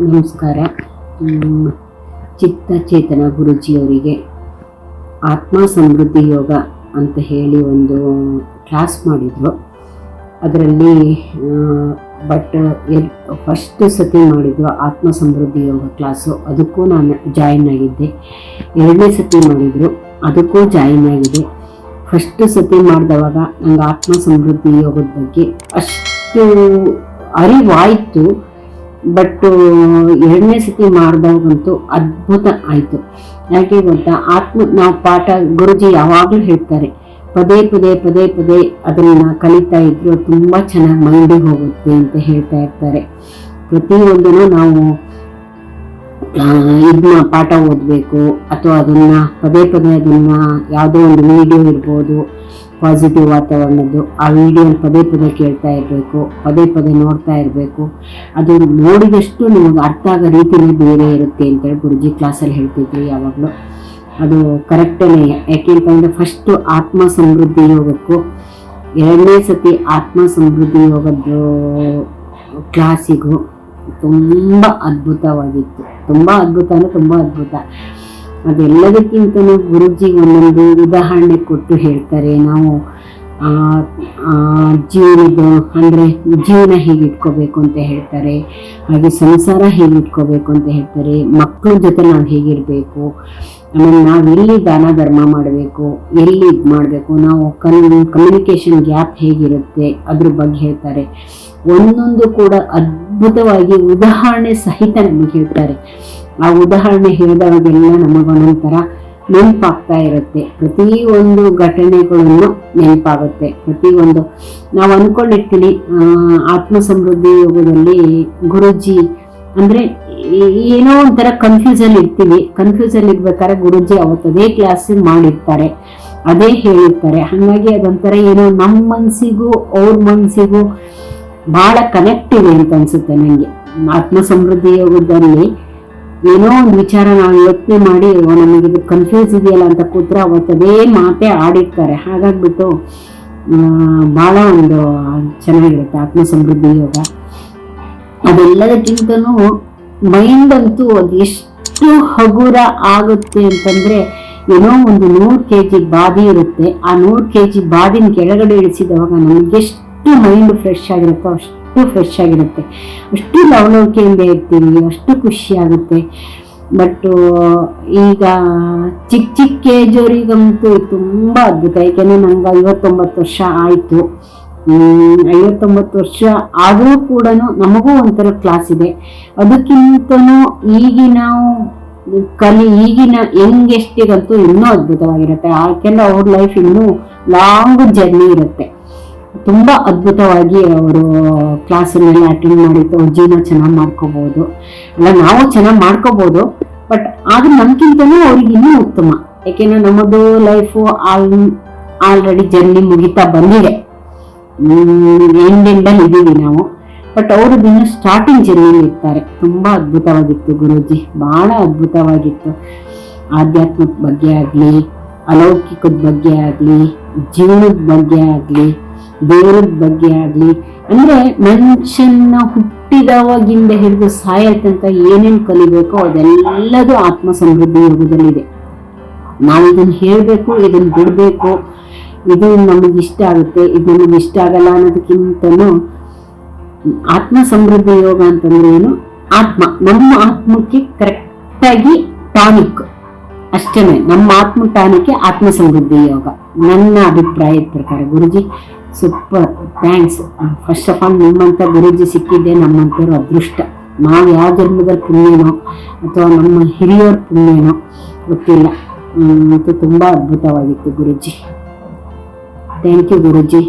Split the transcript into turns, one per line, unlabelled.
ನಮಸ್ಕಾರ. ಚಿತ್ತ ಚೇತನ ಗುರುಜಿಯವರಿಗೆ ಆತ್ಮ ಸಮೃದ್ಧಿ ಯೋಗ ಅಂತ ಹೇಳಿ ಒಂದು ಕ್ಲಾಸ್ ಮಾಡಿದರು. ಅದರಲ್ಲಿ ಬಟ್ ಎಲ್ ಫಸ್ಟ್ ಸತಿ ಮಾಡಿದ್ರು ಆತ್ಮ ಸಮೃದ್ಧಿ ಯೋಗ ಕ್ಲಾಸು. ಅದಕ್ಕೂ ನಾನು ಜಾಯಿನ್ ಆಗಿದ್ದೆ. ಎರಡನೇ ಸತಿ ಮಾಡಿದರು, ಅದಕ್ಕೂ ಜಾಯಿನ್ ಆಗಿದೆ. ಫಸ್ಟ್ ಸತಿ ಮಾಡಿದವಾಗ ನಂಗೆ ಆತ್ಮ ಸಮೃದ್ಧಿ ಯೋಗದ ಬಗ್ಗೆ ಅಷ್ಟು ಅರಿವಾಯಿತು. ಬಟ್ ಎರಡನೇ ಸತಿ ಮಾಡಿದಾಗಂತೂ ಅದ್ಭುತ ಆಯಿತು. ಯಾಕೆ ಗೊತ್ತಾ? ಆತ್ಮ ನಾವು ಪಾಠ ಗುರುಜಿ ಯಾವಾಗಲೂ ಹೇಳ್ತಾರೆ, ಪದೇ ಪದೇ ಪದೇ ಪದೇ ಅದನ್ನು ಕಲಿತಾ ಇದ್ರು ತುಂಬ ಚೆನ್ನಾಗಿ ಮೈಂಡಿಗೆ ಹೋಗುತ್ತೆ ಅಂತ ಹೇಳ್ತಾ ಇರ್ತಾರೆ. ಪ್ರತಿಯೊಂದನ್ನು ನಾವು ಇದನ್ನ ಪಾಠ ಓದಬೇಕು, ಅಥವಾ ಅದನ್ನ ಪದೇ ಪದೇ ಅದನ್ನ ಯಾವುದೋ ಒಂದು ವಿಡಿಯೋ ಇರ್ಬೋದು ಪಾಸಿಟಿವ್ ವಾತಾವರಣದ್ದು, ಆ ವಿಡಿಯೋ ಪದೇ ಪದೇ ಕೇಳ್ತಾ ಇರಬೇಕು, ಪದೇ ಪದೇ ನೋಡ್ತಾ ಇರಬೇಕು. ಅದು ನೋಡಿದಷ್ಟು ನಿಮಗೆ ಅರ್ಥ ಆಗೋ ರೀತಿಯೇ ಬೇರೆ ಇರುತ್ತೆ ಅಂತೇಳಿ ಗುರುಜಿ ಕ್ಲಾಸಲ್ಲಿ ಹೇಳ್ತಿದ್ರು ಯಾವಾಗಲೂ. ಅದು ಕರೆಕ್ಟೇ ಯಾಕೆಂತಂದರೆ ಫಸ್ಟು ಆತ್ಮ ಸಮೃದ್ಧಿ ಯೋಗಕ್ಕೂ, ಎರಡನೇ ಸತಿ ಆತ್ಮ ಸಮೃದ್ಧಿ ಯೋಗದ್ದು ಕ್ಲಾಸಿಗೂ ತುಂಬ ಅದ್ಭುತವಾಗಿತ್ತು. ತುಂಬ ಅದ್ಭುತ ಅಂದರೆ ತುಂಬ ಅದ್ಭುತ. ಅದೆಲ್ಲದಕ್ಕಿಂತಲೂ ಗುರುಜಿ ಒಂದೊಂದು ಉದಾಹರಣೆ ಕೊಟ್ಟು ಹೇಳ್ತಾರೆ. ನಾವು ಜೀವನದ ಅಂದರೆ ಜೀವನ ಹೇಗೆ ಇಟ್ಕೋಬೇಕು ಅಂತ ಹೇಳ್ತಾರೆ. ಹಾಗೆ ಸಂಸಾರ ಹೇಗೆ ಇಟ್ಕೋಬೇಕು ಅಂತ ಹೇಳ್ತಾರೆ. ಮಕ್ಕಳ ಜೊತೆ ನಾವು ಹೇಗಿರಬೇಕು ಆಮೇಲೆ ನಾವು ಎಲ್ಲಿ ದಾನ ಧರ್ಮ ಮಾಡಬೇಕು, ಎಲ್ಲಿ ಇದು ಮಾಡಬೇಕು. ನಾವು ಕನ್ ಕಮ್ಯುನಿಕೇಷನ್ ಗ್ಯಾಪ್ ಹೇಗಿರುತ್ತೆ ಅದ್ರ ಬಗ್ಗೆ ಹೇಳ್ತಾರೆ. ಒಂದೊಂದು ಕೂಡ ಅದ್ಭುತವಾಗಿ ಉದಾಹರಣೆ ಸಹಿತ ನಮಗೆ ಹೇಳ್ತಾರೆ. ಆ ಉದಾಹರಣೆ ಹೇಳಿದವಾಗೆಲ್ಲ ನಮಗೊಂದೊಂಥರ ನೆನಪಾಗ್ತಾ ಇರುತ್ತೆ. ಪ್ರತಿಯೊಂದು ಘಟನೆಗಳನ್ನು ನೆನಪಾಗುತ್ತೆ. ಪ್ರತಿಯೊಂದು ನಾವು ಅಂದ್ಕೊಂಡಿರ್ತೀವಿ ಆತ್ಮ ಸಮೃದ್ಧಿ ಯೋಗದಲ್ಲಿ ಗುರುಜಿ ಅಂದ್ರೆ ಏನೋ ಒಂಥರ ಕನ್ಫ್ಯೂಸನ್ ಇರ್ತೀವಿ. ಕನ್ಫ್ಯೂಸನ್ ಇರ್ಬೇಕಾದ್ರೆ ಗುರುಜಿ ಅವತ್ತು ಅದೇ ಕ್ಲಾಸ್ ಮಾಡಿರ್ತಾರೆ. ಅದೇ ಹೇಳಿರ್ತಾರೆ. ಹಾಗಾಗಿ ಅದೊಂಥರ ಏನೋ ನಮ್ಮ ಮನಸ್ಸಿಗೂ ಅವ್ರ ಮನಸ್ಸಿಗೂ ಬಹಳ ಕನೆಕ್ಟ್ ಇದೆ ಅಂತ ಅನ್ಸುತ್ತೆ ನನಗೆ ಆತ್ಮ ಸಮೃದ್ಧಿ ಯೋಗದಲ್ಲಿ ಏನೋ ಒಂದು ವಿಚಾರ ನಾವು ಯೋಚನೆ ಮಾಡಿ ನಮಗೆ ಇದು ಕನ್ಫ್ಯೂಸ್ ಇದೆಯಲ್ಲ ಅಂತ ಕೂತ್ರೆ ಅವತ್ತು ಅದೇ ಮಾತೇ ಆಡಿರ್ತಾರೆ. ಹಾಗಾಗ್ಬಿಟ್ಟು ಭಾಳ ಒಂದು ಚೆನ್ನಾಗಿರುತ್ತೆ ಆತ್ಮ ಸಮೃದ್ಧಿ ಯೋಗ. ಅದೆಲ್ಲದಕ್ಕಿಂತನೂ ಮೈಂಡ್ ಅಂತೂ ಅದು ಎಷ್ಟು ಹಗುರ ಆಗುತ್ತೆ ಅಂತಂದ್ರೆ ಏನೋ ಒಂದು ನೂರು ಕೆ ಜಿ ಬಾದಿ ಇರುತ್ತೆ. ಆ ನೂರು ಕೆ ಜಿ ಬಾದಿನ ಕೆಳಗಡೆ ಇಳಿಸಿದವಾಗ ನಮ್ಗೆ ಎಷ್ಟು ಮೈಂಡ್ ಫ್ರೆಶ್ ಆಗಿರುತ್ತೋ, ಅಷ್ಟು ಫ್ರೆಶ್ ಆಗಿರುತ್ತೆ. ಅಷ್ಟು ಲವಲವಿಕೆಯಿಂದ ಇರ್ತೀವಿ ಅಷ್ಟು ಖುಷಿ ಆಗುತ್ತೆ. ಬಟ್ ಈಗ ಚಿಕ್ಕ ಚಿಕ್ಕ ಏಜವರಿಗಂತೂ ತುಂಬ ಅದ್ಭುತ. ಯಾಕೆಂದರೆ ನಂಗೆ ಐವತ್ತೊಂಬತ್ತು ವರ್ಷ ಆಯಿತು. ಐವತ್ತೊಂಬತ್ತು ವರ್ಷ ಆದರೂ ಕೂಡ ನಮಗೂ ಒಂಥರ ಕ್ಲಾಸ್ ಇದೆ. ಅದಕ್ಕಿಂತನೂ ಈಗಿನ ಕಲಿ, ಈಗಿನ ಯಂಗ್ ಇನ್ನೂ ಅದ್ಭುತವಾಗಿರುತ್ತೆ. ಯಾಕೆಂದ್ರೆ ಅವ್ರ ಲೈಫ್ ಇನ್ನೂ ಲಾಂಗ್ ಜರ್ನಿ ಇರುತ್ತೆ. ತುಂಬ ಅದ್ಭುತವಾಗಿ ಅವರು ಕ್ಲಾಸನ್ನೆಲ್ಲ ಅಟೆಂಡ್ ಮಾಡಿದ್ದು ಜೀವನ ಚೆನ್ನಾಗಿ ಮಾಡ್ಕೋಬಹುದು ಅಲ್ಲ, ನಾವು ಚೆನ್ನಾಗಿ ಮಾಡ್ಕೋಬಹುದು ಬಟ್ ಆದ್ರೆ ನಮ್ಗಿಂತನೂ ಅವ್ರಿಗೆ ಇನ್ನೂ ಉತ್ತಮ. ಯಾಕೆಂದ್ರೆ ನಮ್ಮದು ಲೈಫು ಆಲ್ ಆಲ್ರೆಡಿ ಜರ್ನಿ ಮುಗಿತಾ ಬಂದಿದೆ. ಎಂಡ್ ಇದ್ದೀವಿ ನಾವು. ಬಟ್ ಅವರು ಇನ್ನು ಸ್ಟಾರ್ಟಿಂಗ್ ಜರ್ನಿಲಿ ಇರ್ತಾರೆ. ತುಂಬಾ ಅದ್ಭುತವಾಗಿತ್ತು ಗುರೂಜಿ. ಬಹಳ ಅದ್ಭುತವಾಗಿತ್ತು. ಆಧ್ಯಾತ್ಮದ ಬಗ್ಗೆ ಆಗಲಿ, ಅಲೌಕಿಕದ ಬಗ್ಗೆ ಆಗಲಿ, ಜೀವನದ ಬಗ್ಗೆ ಆಗಲಿ ದೇವರದ ಬಗ್ಗೆ ಆಗಲಿ, ಅಂದ್ರೆ ಮನುಷ್ಯನ ಹುಟ್ಟಿದವಾಗಿಂದ ಹಿಡಿದು ಸಾಯೋ ತನಕ ಏನೇನು ಕಲಿಬೇಕೋ ಅದೆಲ್ಲದೂ ಆತ್ಮ ಸಮೃದ್ಧಿ ಯೋಗದಲ್ಲಿದೆ ನಾವು ಇದನ್ನ ಹೇಳಬೇಕು, ಇದನ್ನ ಬಿಡಬೇಕು, ಇದು ನಮಗೆ ಇಷ್ಟ ಆಗುತ್ತೆ, ಇದು ನಮಗೆ ಇಷ್ಟ ಆಗಲ್ಲ ಅನ್ನೋದಕ್ಕಿಂತನೂ ಆತ್ಮ ಸಮೃದ್ಧಿ ಯೋಗ ಅಂತಂದ್ರೆ ಏನು? ಆತ್ಮ, ನಮ್ಮ ಆತ್ಮಕ್ಕೆ ಕರೆಕ್ಟಾಗಿ ಟಾನಿಕ್. ಅಷ್ಟೇನೆ, ನಮ್ಮ ಆತ್ಮ ಟಾನಿಕ್ಕೆ ಆತ್ಮ ಸಮೃದ್ಧಿ ಯೋಗ. ನನ್ನ ಅಭಿಪ್ರಾಯದ ಪ್ರಕಾರ Guruji super thanks first of all ನಿಮ್ಮಂತ ಗುರುಜಿ ಸಿಕ್ಕಿದ್ದೆ ನಮ್ಮಂಥವ್ರ ಅದೃಷ್ಟ. ನಾವು ಯಾವ ಜನ್ಮದಲ್ಲಿ ಪುಣ್ಯನೋ ಅಥವಾ ನಮ್ಮ ಹಿರಿಯರ ಪುಣ್ಯನೋ ಗೊತ್ತಿಲ್ಲ. ಮತ್ತು ತುಂಬ ಅದ್ಭುತವಾಗಿತ್ತು ಗುರುಜಿ. Thank you Guruji.